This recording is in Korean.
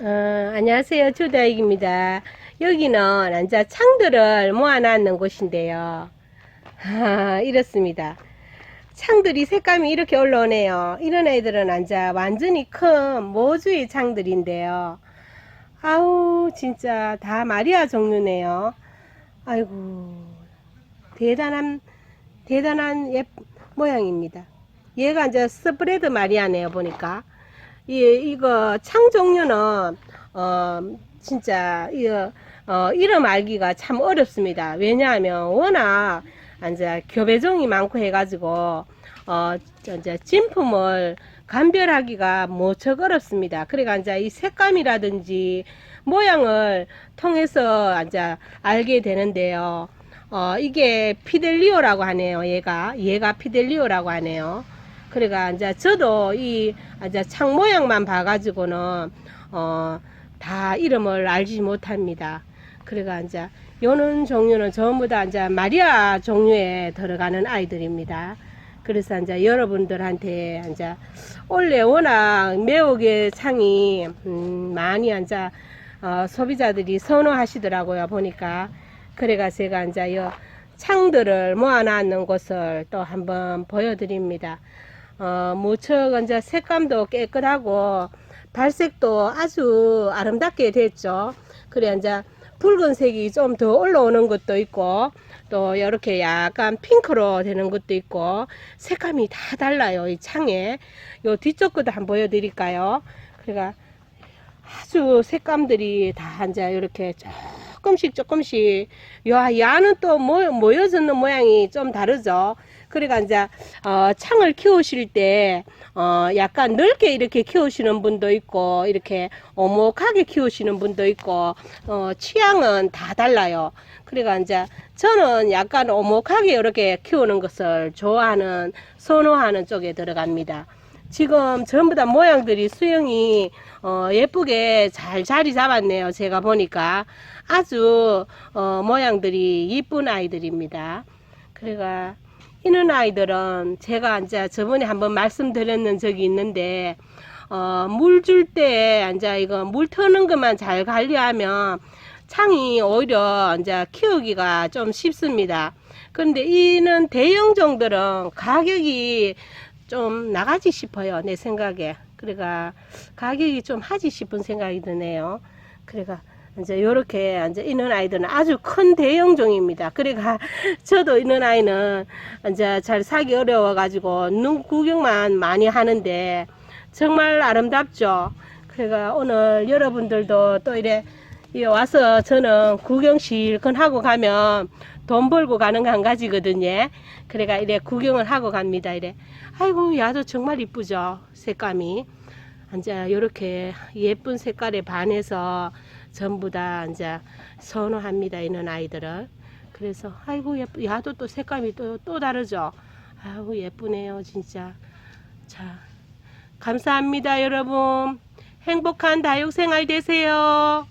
어, 안녕하세요. 조다익입니다. 여기는 앉아 창들을 모아놨는 곳인데요. 아, 이렇습니다. 창들이 색감이 이렇게 올라오네요. 이런 애들은 앉아 완전히 큰 모주의 창들인데요. 아우, 진짜 다 마리아 종류네요. 아이고, 대단한, 대단한 예, 모양입니다. 얘가 이제 스프레드 마리아네요, 보니까. 이, 이거 창 종류는, 어, 진짜, 이거, 어, 이름 알기가 참 어렵습니다. 왜냐하면 워낙, 이제 교배종이 많고 해가지고, 어, 저, 이제 진품을 감별하기가 무척 어렵습니다. 그러니까 이제 이 색감이라든지 모양을 통해서 이제 알게 되는데요. 어, 이게 피델리오라고 하네요. 얘가, 얘가 피델리오라고 하네요. 그러니까 이제 저도 이 이제 창 모양만 봐가지고는 어, 다 이름을 알지 못합니다. 그러니까 이제 요는 종류는 전부 다 이제 마리아 종류에 들어가는 아이들입니다. 그래서 이제 여러분들한테 이제 원래 워낙 매우개 창이 음, 많이 이제 어, 소비자들이 선호하시더라고요 보니까 그래가 제가 이제 요 창들을 모아놨는 곳을 또 한번 보여드립니다. 어, 무척 이제 색감도 깨끗하고 발색도 아주 아름답게 됐죠. 그래 이제 붉은색이 좀 더 올라오는 것도 있고 또 이렇게 약간 핑크로 되는 것도 있고 색감이 다 달라요 이 창에 요 뒤쪽 것도 한번 보여드릴까요? 그러니까 아주 색감들이 다 이제 이렇게 조금씩 조금씩 야, 야는 또 모, 모여졌는 모양이 좀 다르죠. 그러니까 이제 어, 창을 키우실 때 어, 약간 넓게 이렇게 키우시는 분도 있고 이렇게 오목하게 키우시는 분도 있고 어, 취향은 다 달라요. 그러니까 이제 저는 약간 오목하게 이렇게 키우는 것을 좋아하는 선호하는 쪽에 들어갑니다. 지금 전부 다 모양들이 수영이 어, 예쁘게 잘 자리 잡았네요. 제가 보니까 아주 어, 모양들이 이쁜 아이들입니다. 그래가 이런 아이들은 제가 이제 저번에 한번 말씀드렸는 적이 있는데 어, 물 줄 때 이제 이거 물 트는 것만 잘 관리하면 창이 오히려 이제 키우기가 좀 쉽습니다. 그런데 이는 대형종들은 가격이 좀 나가지 싶어요. 내 생각에. 그러니까 가격이 좀 하지 싶은 생각이 드네요. 그러니까 이제 요렇게 이제 있는 아이들은 아주 큰 대형종입니다. 그러니까 저도 있는 아이는 이제 잘 사기 어려워 가지고 눈 구경만 많이 하는데 정말 아름답죠. 그러니까 오늘 여러분들도 또 이래 이 와서 저는 구경 실컷 하고 가면 돈 벌고 가는 한 가지거든요. 그래가 이래 구경을 하고 갑니다. 이래. 아이고, 야도 정말 이쁘죠. 색감이. 이제 이렇게 예쁜 색깔에 반해서 전부 다 이제 선호합니다. 이런 아이들을. 그래서 아이고 예쁘. 야도 또 색감이 또또 다르죠. 아이고 예쁘네요, 진짜. 자, 감사합니다, 여러분. 행복한 다육생활 되세요.